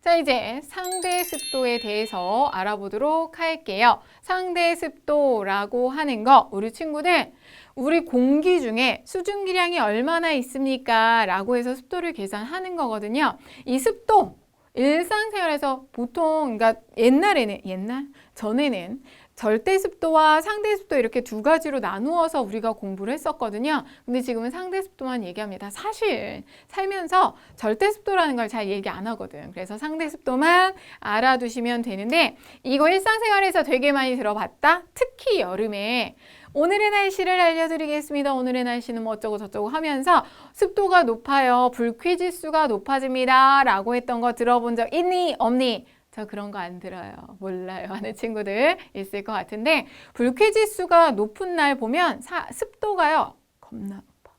자, 이제 상대 습도에 대해서 알아보도록 할게요. 상대 습도라고 하는 거, 우리 친구들, 우리 공기 중에 수증기량이 얼마나 있습니까? 라고 해서 습도를 계산하는 거거든요. 이 습도, 일상생활에서 보통, 그러니까 옛날에는, 옛날? 전에는 절대 습도와 상대 습도 이렇게 두 가지로 나누어서 우리가 공부를 했었거든요. 근데 지금은 상대 습도만 얘기합니다. 사실 살면서 절대 습도라는 걸 잘 얘기 안 하거든. 그래서 상대 습도만 알아두시면 되는데 이거 일상생활에서 되게 많이 들어봤다. 특히 여름에 오늘의 날씨를 알려드리겠습니다. 오늘의 날씨는 뭐 어쩌고 저쩌고 하면서 습도가 높아요. 불쾌지수가 높아집니다. 라고 했던 거 들어본 적 있니? 없니? 저 그런 거 안 들어요. 몰라요. 하는 친구들 있을 것 같은데 불쾌지수가 높은 날 보면 사, 습도가요. 겁나 높아.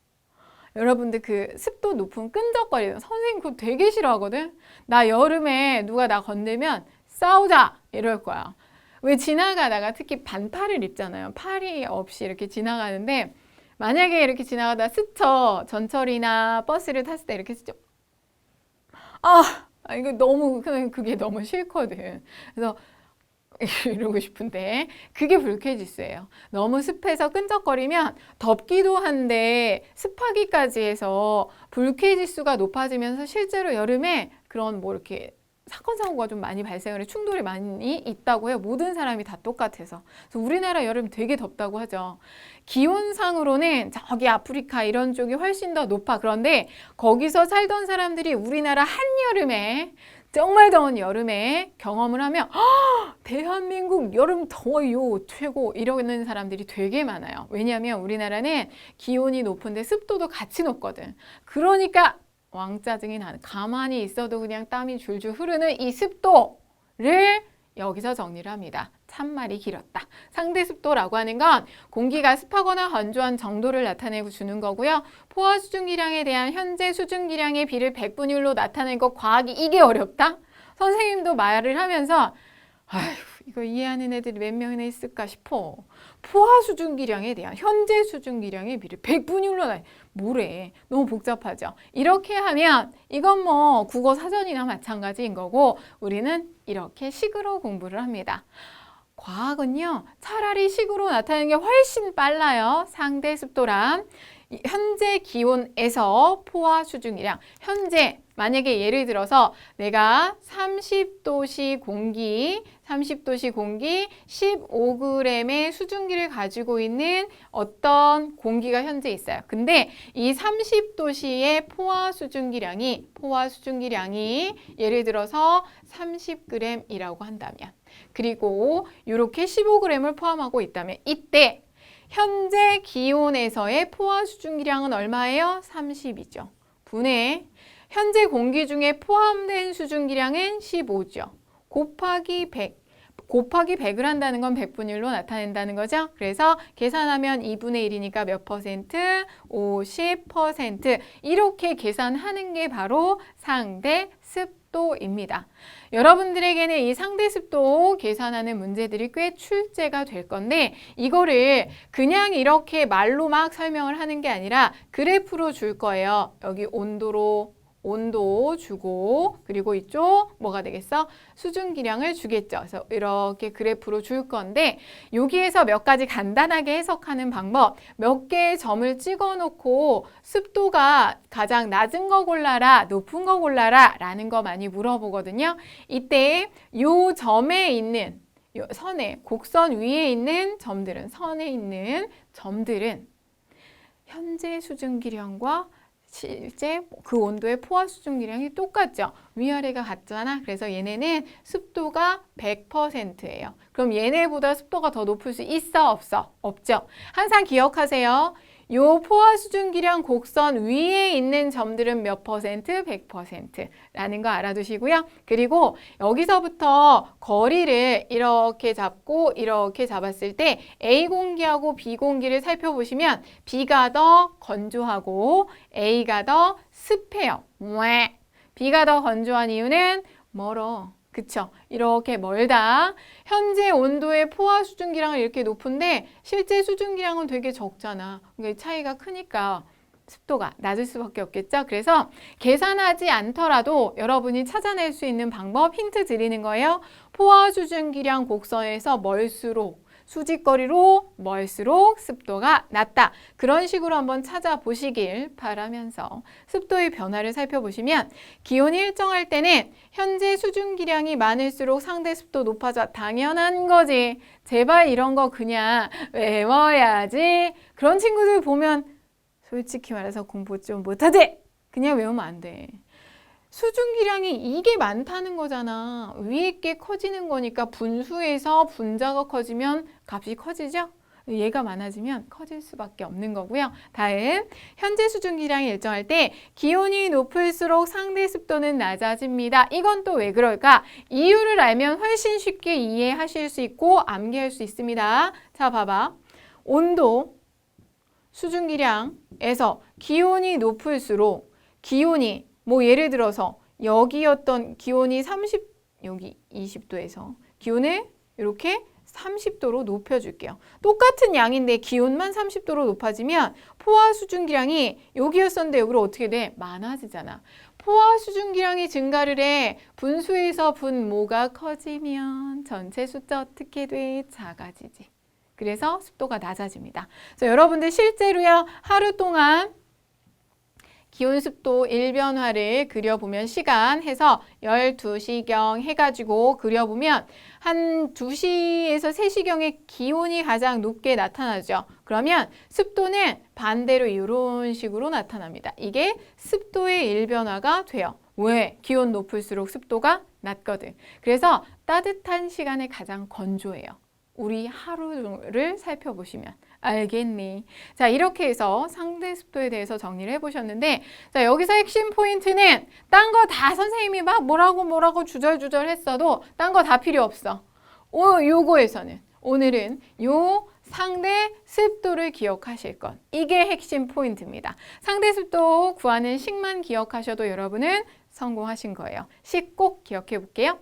여러분들 그 습도 높은 끈적거리는 선생님 그거 되게 싫어하거든. 나 여름에 누가 나 건들면 싸우자 이럴 거야. 왜 지나가다가 특히 반팔을 입잖아요. 팔이 없이 이렇게 지나가는데 만약에 이렇게 지나가다 스쳐 전철이나 버스를 탔을 때 이렇게 스쳐 아 아, 이거 너무 그냥 그게 너무 싫거든. 그래서 이러고 싶은데 그게 불쾌지수예요. 너무 습해서 끈적거리면 덥기도 한데 습하기까지 해서 불쾌지수가 높아지면서 실제로 여름에 그런 뭐 이렇게 사건 사고가 좀 많이 발생을 해 충돌이 많이 있다고 해요. 모든 사람이 다 똑같아서. 그래서 우리나라 여름 되게 덥다고 하죠. 기온상으로는 저기 아프리카 이런 쪽이 훨씬 더 높아. 그런데 거기서 살던 사람들이 우리나라 한여름에 정말 더운 여름에 경험을 하면 "아, 대한민국 여름 더워요 최고 이러는 사람들이 되게 많아요. 왜냐하면 우리나라는 기온이 높은데 습도도 같이 높거든. 그러니까 왕짜증이 나는 가만히 있어도 그냥 땀이 줄줄 흐르는 이 습도를 여기서 정리를 합니다. 참말이 길었다. 상대 습도라고 하는 건 공기가 습하거나 건조한 정도를 나타내고 주는 거고요. 포화 수증기량에 대한 현재 수증기량의 비를 백분율로 나타낸 것 과학이 이게 어렵다? 선생님도 말을 하면서 아휴 이거 이해하는 애들이 몇 명이나 있을까 싶어. 포화 수증기량에 대한 현재 수증기량의 비를 백분율로 나 뭐래. 너무 복잡하죠. 이렇게 하면 이건 뭐 국어 사전이나 마찬가지인 거고 우리는 이렇게 식으로 공부를 합니다. 과학은요, 차라리 식으로 나타내는 게 훨씬 빨라요. 상대 습도랑 이 현재 기온에서 포화 수증기량, 현재 만약에 예를 들어서 내가 30도씨 공기, 30도씨 공기 15g의 수증기를 가지고 있는 어떤 공기가 현재 있어요. 근데 이 30도씨의 포화 수증기량이 포화 수증기량이 예를 들어서 30g이라고 한다면 그리고 이렇게 15g을 포함하고 있다면 이때 현재 기온에서의 포화 수증기량은 얼마예요? 30이죠. 분의 현재 공기 중에 포함된 수증기량은 15죠. 곱하기 100. 곱하기 100을 한다는 건 100분율로 나타낸다는 거죠. 그래서 계산하면 2분의 1이니까 몇 퍼센트? 50%. 이렇게 계산하는 게 바로 상대 습 도입니다. 여러분들에게는 이 상대 습도 계산하는 문제들이 꽤 출제가 될 건데 이거를 그냥 이렇게 말로 막 설명을 하는 게 아니라 그래프로 줄 거예요. 여기 온도로 온도 주고 그리고 이쪽 뭐가 되겠어? 수증기량을 주겠죠. 그래서 이렇게 그래프로 줄 건데 여기에서 몇 가지 간단하게 해석하는 방법 몇 개의 점을 찍어 놓고 습도가 가장 낮은 거 골라라 높은 거 골라라 라는 거 많이 물어보거든요. 이때 요 점에 있는 요 선에 곡선 위에 있는 점들은 선에 있는 점들은 현재 수증기량과 실제 그 온도의 포화 수증기량이 똑같죠. 위아래가 같잖아. 그래서 얘네는 습도가 100%예요. 그럼 얘네보다 습도가 더 높을 수 있어 없어? 없죠. 항상 기억하세요. 요 포화 수증기량 곡선 위에 있는 점들은 몇 퍼센트? 100%라는 거 알아두시고요. 그리고 여기서부터 거리를 이렇게 잡고 이렇게 잡았을 때 A 공기하고 B 공기를 살펴보시면 B가 더 건조하고 A가 더 습해요. 왜? B가 더 건조한 이유는 멀어. 그쵸? 이렇게 멀다. 현재 온도의 포화 수증기량은 이렇게 높은데 실제 수증기량은 되게 적잖아. 그러니까 차이가 크니까 습도가 낮을 수밖에 없겠죠. 그래서 계산하지 않더라도 여러분이 찾아낼 수 있는 방법 힌트 드리는 거예요. 포화 수증기량 곡선에서 멀수록 수직거리로 멀수록 습도가 낮다. 그런 식으로 한번 찾아보시길 바라면서 습도의 변화를 살펴보시면 기온이 일정할 때는 현재 수증 기량이 많을수록 상대 습도 높아져 당연한 거지. 제발 이런 거 그냥 외워야지. 그런 친구들 보면 솔직히 말해서 공부 좀 못하지? 그냥 외우면 안 돼. 수증기량이 이게 많다는 거잖아. 위에 게 커지는 거니까 분수에서 분자가 커지면 값이 커지죠? 얘가 많아지면 커질 수밖에 없는 거고요. 다음, 현재 수증기량이 일정할 때 기온이 높을수록 상대 습도는 낮아집니다. 이건 또 왜 그럴까? 이유를 알면 훨씬 쉽게 이해하실 수 있고 암기할 수 있습니다. 자, 봐봐. 온도, 수증기량에서 기온이 높을수록 기온이 뭐 예를 들어서 여기였던 기온이 30 여기 20도에서 기온을 이렇게 30도로 높여줄게요. 똑같은 양인데 기온만 30도로 높아지면 포화 수증기량이 여기였었는데 여기로 어떻게 돼? 많아지잖아. 포화 수증기량이 증가를 해 분수에서 분모가 커지면 전체 숫자 어떻게 돼? 작아지지. 그래서 습도가 낮아집니다. 그래서 여러분들 실제로요 하루 동안 기온 습도 일변화를 그려보면 시간 해서 12시경 해가지고 그려보면 한 2시에서 3시경에 기온이 가장 높게 나타나죠. 그러면 습도는 반대로 이런 식으로 나타납니다. 이게 습도의 일변화가 돼요. 왜? 기온 높을수록 습도가 낮거든. 그래서 따뜻한 시간에 가장 건조해요. 우리 하루를 살펴보시면 알겠니? 자, 이렇게 해서 상대 습도에 대해서 정리를 해보셨는데, 자, 여기서 핵심 포인트는 딴 거 다 선생님이 막 뭐라고 뭐라고 주절주절 했어도 딴 거 다 필요 없어. 오, 요거에서는 오늘은 요 상대 습도를 기억하실 것. 이게 핵심 포인트입니다. 상대 습도 구하는 식만 기억하셔도 여러분은 성공하신 거예요. 식 꼭 기억해 볼게요.